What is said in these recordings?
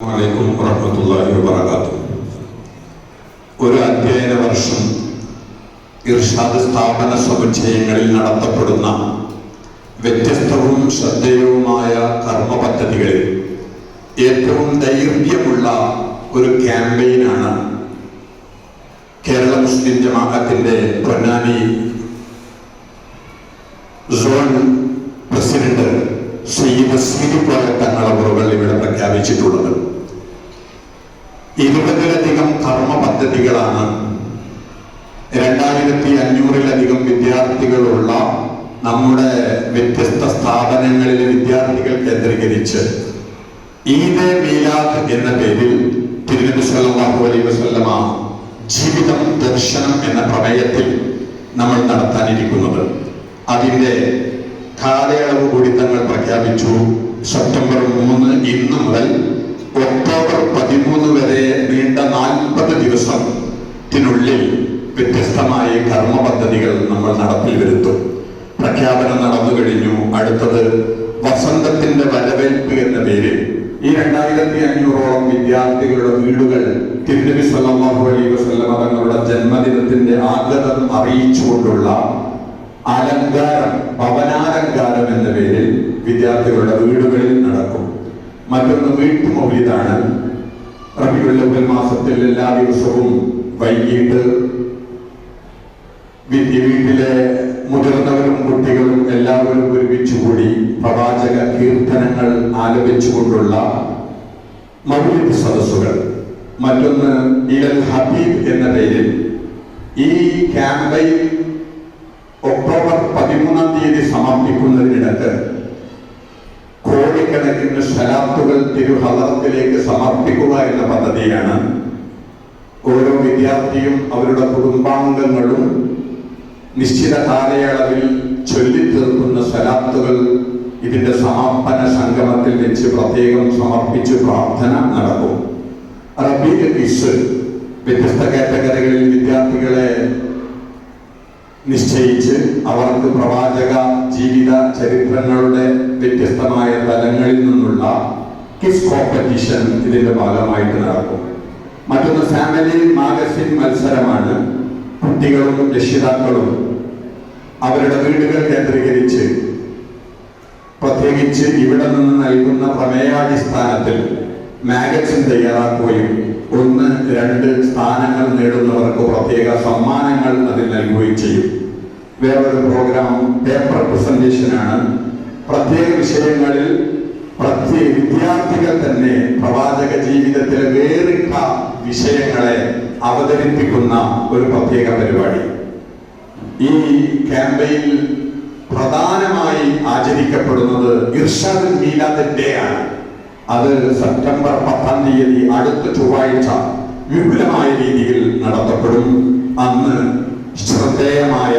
അലൈക്കും വറഹമത്തല്ലാഹി വബറകാതുഹു. ഒരു അധ്യയന വർഷം ഇർഷാദ് സ്ഥാപന സമുച്ചയങ്ങളിൽ നടത്തപ്പെടുന്ന വ്യത്യസ്തവും ശ്രദ്ധേയവുമായ കർമ്മ പദ്ധതികളിൽ ഏറ്റവും ദൈർഘ്യമുള്ള ഒരു ക്യാമ്പയിനാണ് കേരള മുസ്ലിം ജമാഅത്തിന്റെ പൊന്നാനി സോൺ പ്രസിഡന്റ് സയ്യിദ് സ്മിതി പോയ തങ്ങളവറുകൾ ഇവിടെ പ്രഖ്യാപിച്ചിട്ടുള്ളത്. ഇരുപതിലധികം കർമ്മ പദ്ധതികളാണ് രണ്ടായിരത്തി അഞ്ഞൂറിലധികം വിദ്യാർത്ഥികളുള്ള നമ്മുടെ വ്യത്യസ്ത സ്ഥാപനങ്ങളിലെ വിദ്യാർത്ഥികൾ കേന്ദ്രീകരിച്ച് ഈദ് മീലാദ് എന്ന പേരിൽ തിരുനബി സല്ലല്ലാഹു അലൈഹി വസല്ലമ ജീവിതം ദർശനം എന്ന പ്രമേയത്തിൽ നമ്മൾ നടത്താനിരിക്കുന്നത്. അതിന്റെ കാലയളവ് കൂടി തങ്ങൾ പ്രഖ്യാപിച്ചു. സെപ്റ്റംബർ മൂന്ന് ഇന്ന് മുതൽ ഒക്ടോബർ പതിമൂന്ന് വരെ നീണ്ട നാൽപ്പത് ദിവസത്തിനുള്ളിൽ വ്യത്യസ്തമായ കർമ്മ പദ്ധതികൾ നമ്മൾ നടപ്പിൽ വരുത്തും. പ്രഖ്യാപനം നടന്നു കഴിഞ്ഞു. അടുത്തത് വസന്തത്തിന്റെ വരവേൽപ്പ് എന്ന പേരിൽ. ഈ രണ്ടായിരത്തി അഞ്ഞൂറോളം വിദ്യാർത്ഥികളുടെ വീടുകൾ തിരുനബി സല്ലാഹു അലൈഹി വസല്ലമ തങ്ങളുടെ ജന്മദിനത്തിന്റെ ആഗതം അറിയിച്ചുകൊണ്ടുള്ള അലങ്കാരം ഭവനാലങ്കാരം എന്ന പേരിൽ വിദ്യാർത്ഥികളുടെ വീടുകളിൽ നടക്കും. മറ്റൊന്ന് വീട്ടു വീട്ടുമൗലിതാണ് റബിയുൽ മാസത്തിൽ എല്ലാ ദിവസവും വൈകിട്ട് വീട്ടിലെ മുതിർന്നവരും കുട്ടികളും എല്ലാവരും ഒരുമിച്ച് കൂടി പ്രവാചക കീർത്തനങ്ങൾ ആലപിച്ചുകൊണ്ടുള്ള മൗലിക സദസ്സുകൾ. മറ്റൊന്ന് ഇലൽ ഹബീബ് എന്ന പേരിൽ. ഈ ക്യാമ്പയിൻ ഒക്ടോബർ പതിമൂന്നാം തീയതി സമർപ്പിക്കുന്നതിനിടക്ക് കോടിക്കണക്കിന് ശലാത്തുകൾ തിരുഹലത്തിലേക്ക് സമർപ്പിക്കുക എന്ന പദ്ധതിയാണ് ഓരോ വിദ്യാർത്ഥിയും അവരുടെ കുടുംബാംഗങ്ങളും നിശ്ചിത കാലയളവിൽ ചൊല്ലിത്തീർക്കുന്ന ശലാത്തുകൾ ഇതിന്റെ സമാപന സംഗമത്തിൽ വെച്ച് പ്രത്യേകം സമർപ്പിച്ച് പ്രാർത്ഥന നടക്കും. ക്വിസ് വ്യത്യസ്ത കാറ്റഗറികളിൽ വിദ്യാർത്ഥികളെ നിശ്ചയിച്ച് അവർക്ക് പ്രവാചക ജീവിത ചരിത്രങ്ങളുടെ വ്യത്യസ്തമായ തലങ്ങളിൽ നിന്നുള്ള കിസ് കോമ്പറ്റീഷൻ ഇതിന്റെ ഭാഗമായിട്ട് നടക്കും. മറ്റൊന്ന് ഫാമിലി മാഗസിൻ മത്സരമാണ്. കുട്ടികളും രക്ഷിതാക്കളും അവരുടെ വീടുകൾ കേന്ദ്രീകരിച്ച് പ്രത്യേകിച്ച് ഇവിടെ നിന്ന് നൽകുന്ന പ്രമേയാടിസ്ഥാനത്തിൽ മാഗസിൻ തയ്യാറാക്കുകയും ഒന്ന് രണ്ട് വേറൊരു പ്രോഗ്രാം പേപ്പർ പ്രസന്റേഷനാണ് പ്രത്യേക വിഷയങ്ങളിൽ പ്രത്യേക വിദ്യാർത്ഥികൾ തന്നെ പ്രവാചക ജീവിതത്തിലെ വേറിട്ട വിഷയങ്ങളെ അവതരിപ്പിക്കുന്ന ഒരു പ്രത്യേക പരിപാടി. ഈ ക്യാമ്പയിൽ പ്രധാനമായി ആചരിക്കപ്പെടുന്നത് ഇർഷാദ് മീലാദ് ഡേ ആണ്. അത് സെപ്റ്റംബർ പത്താം തീയതി അടുത്ത ചൊവ്വാഴ്ച വിപുലമായ രീതിയിൽ നടത്തപ്പെടും. അന്ന് ശ്രദ്ധേയമായ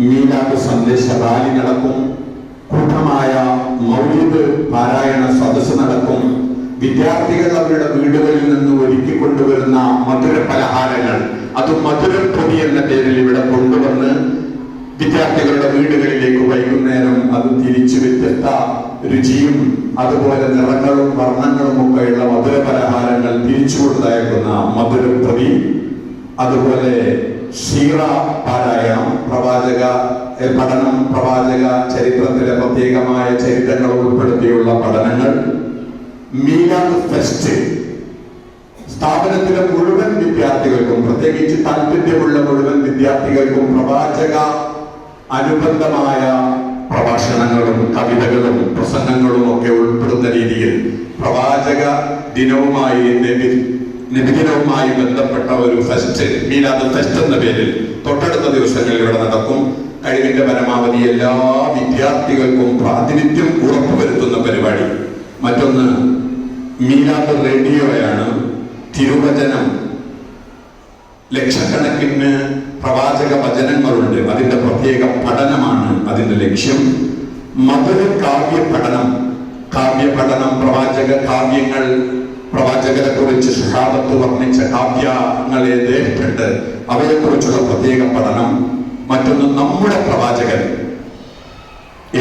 മീലാദ് സന്ദേശ റാലി നടക്കും. കൂട്ടമായ മൗലിദ് പാരായണ സദസ് നടക്കും. വിദ്യാർത്ഥികൾ അവരുടെ വീടുകളിൽ നിന്ന് ഒരുക്കി കൊണ്ടുവരുന്ന മധുര പലഹാരങ്ങൾ. അത് മധുരപ്പൊടി എന്ന പേരിൽ ഇവിടെ കൊണ്ടുവന്ന് വിദ്യാർത്ഥികളുടെ വീടുകളിലേക്ക് വൈകുന്നേരം അത് തിരിച്ചു വ്യത്യസ്ത രുചിയും അതുപോലെ നിറങ്ങളും വർണങ്ങളും ഒക്കെയുള്ള മധുര പലഹാരങ്ങൾ തിരിച്ചു കൊടുത്തയക്കുന്ന മധുരപ്പൊടി അതുപോലെ ഷീറ പാരായണം പ്രവാചക പഠനം പ്രവാചക ചരിത്രത്തിലെ പ്രത്യേകമായ ചരിത്രങ്ങൾ ഉൾപ്പെടുത്തിയുള്ള പഠനങ്ങൾ. മീലാദ് ഫെസ്റ്റ്. സ്ഥാപനത്തിലെ മുഴുവൻ വിദ്യാർത്ഥികൾക്കും പ്രത്യേകിച്ച് താല്പര്യമുള്ള മുഴുവൻ വിദ്യാർത്ഥികൾക്കും പ്രവാചക അനുബന്ധമായ പ്രഭാഷണങ്ങളും കവിതകളും പ്രസംഗങ്ങളും ഒക്കെ ഉൾപ്പെടുന്ന രീതിയിൽ പ്രവാചക ദിനവുമായി നബി നബിദിനവുമായി ബന്ധപ്പെട്ട ഒരു ഫെസ്റ്റ് മീലാദ് ഫെസ്റ്റ് എന്ന പേരിൽ തൊട്ടടുത്ത ദിവസങ്ങളിൽ ഇവിടെ നടക്കും. കഴിവിന്റെ പരമാവധി എല്ലാ വിദ്യാർത്ഥികൾക്കും പ്രാതിനിധ്യം ഉറപ്പുവരുത്തുന്ന പരിപാടി. മറ്റൊന്ന് മീലാദ് റേഡിയോയാണ്. തിരുവചനം ലക്ഷക്കണക്കിന് പ്രവാചക വചനങ്ങളുണ്ട്. അതിന്റെ പ്രത്യേക പഠനമാണ് അതിന്റെ ലക്ഷ്യം. മധുര കാവ്യ പഠനം കാവ്യ പഠനം പ്രവാചക കാവ്യങ്ങൾ പ്രവാചകരെ കുറിച്ച് ഷഹാദത്ത് വർണിച്ച ദേഷ്ടുണ്ട് അവയെ കുറിച്ചുള്ള പ്രത്യേക പഠനം. മറ്റൊന്ന് നമ്മുടെ പ്രവാചകൻ.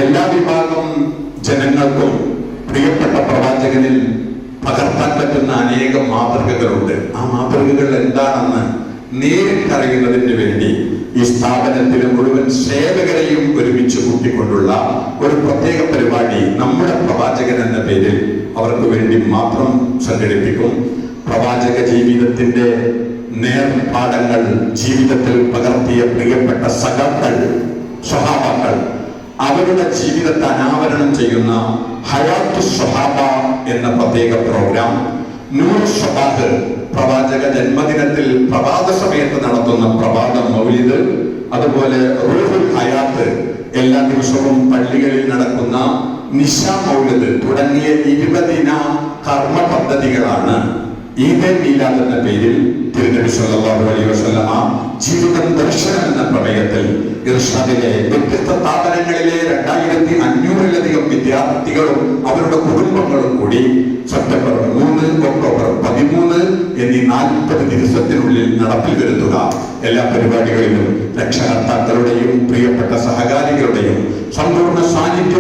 എല്ലാ വിഭാഗം ജനങ്ങൾക്കും പ്രിയപ്പെട്ട പ്രവാചകനിൽ പകർത്താൻ പറ്റുന്ന അനേകം മാതൃകകളുണ്ട്. ആ മാതൃകകൾ എന്താണെന്ന് നേരിട്ടറിയുന്നതിന് വേണ്ടി ഈ സ്ഥാപനത്തിലെ മുഴുവൻ സേവകരെയും ഒരുമിച്ച് കൂട്ടിക്കൊണ്ടുള്ള ഒരു പ്രത്യേക എന്ന പേരിൽ അവർക്ക് വേണ്ടി മാത്രം സംഘടിപ്പിക്കും. പ്രവാചക ജീവിതത്തിന്റെ നേർപാഠങ്ങൾ ജീവിതത്തിൽ പകർത്തിയ പ്രിയപ്പെട്ട സഖാക്കൾ സ്വഹാബാക്കൾ അവരുടെ ജീവിതത്തെ അനാവരണം ചെയ്യുന്ന ഹയാത്തു സ്വഹാബ എന്ന പ്രത്യേക പ്രോഗ്രാം നൂർ ഷബാദ് പ്രവാചക ജന്മദിനത്തിൽ പ്രഭാത സമയത്ത് നടത്തുന്ന പ്രഭാത മൗലിദ് അതുപോലെ റൂഹുൽ ഹയാത്ത് എല്ലാ ദിവസവും പള്ളികളിൽ നടക്കുന്ന നിശ മൗലിദ് തുടങ്ങിയ ഇരുപതിന കർമ്മ പദ്ധതികളാണ് ഈദേ മീലാദ് എന്ന പേരിൽ തിരുനബി അലൈഹി വസല്ലമ ജീവിതം ദർശനം എന്ന പ്രമേയത്തിൽ ഇർഷാദിലെ വ്യത്യസ്ത സ്ഥാപനങ്ങളിലെ രണ്ടായിരത്തി അഞ്ഞൂറിലധികം വിദ്യാർത്ഥികളും അവരുടെ കുടുംബങ്ങളും കൂടി സെപ്റ്റംബർ മൂന്ന് ഒക്ടോബർ പതിമൂന്ന് എന്നീ നാൽപ്പത് ദിവസത്തിനുള്ളിൽ നടപ്പിൽ വരുത്തുക. എല്ലാ പരിപാടികളിലും രക്ഷകർത്താക്കളുടെയും പ്രിയപ്പെട്ട സഹകാരികളുടെയും സമ്പൂർണ സാന്നിധ്യം